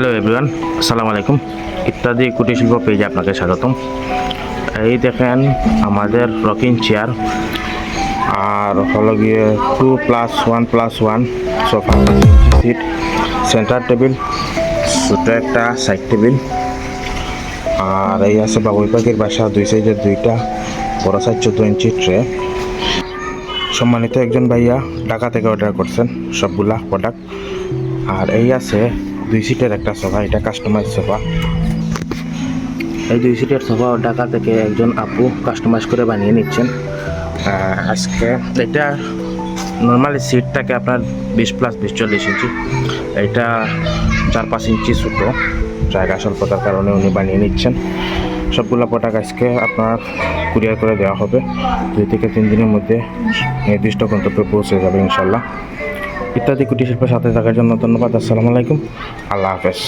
Hello everyone আসসালামু আলাইকুম ইত্যাদি কুটির শিল্প পেজে আপনাকে স্বাগতম। এই দেখেন আমাদের রকিং চেয়ার আর হলো গিয়ে two plus one plus one sofa seat centre table ছোটো একটা সাইড টেবিল আর এই আছে বাবুই পাখির বাসা, দুই সাইডে দুইটা, বড় সাইজ চোদ্দ ইঞ্চি ট্রে সম্মানিত একজন ভাইয়া ঢাকা থেকে অর্ডার করছেন সবগুলা প্রোডাক্ট আর এই আছে দুই সিটের একটা সোফা এটা কাস্টমাইজ সোফা এই দুই সিটের সোফা ঢাকা থেকে একজন আপু কাস্টমাইজ করে বানিয়ে নিচ্ছেন। আজকে এটা নর্মালি সিটটাকে আপনার বিশ প্লাস বিশ চল্লিশ ইঞ্চি। এটা চার পাঁচ ইঞ্চি ছোটো, জায়গা স্বল্পতার কারণে উনি বানিয়ে নিচ্ছেন। সবগুলো প্রোডাক্ট আজকে আপনার কুরিয়ার করে দেওয়া হবে। দুই থেকে তিন দিনের মধ্যে নির্দিষ্ট গন্তব্যে পৌঁছে যাবে ইনশাল্লাহ। ইত্যাদি কুটির শিল্পের সাথে থাকার জন্য ধন্যবাদ। আসসালামু আলাইকুম। আল্লাহ হাফেজ।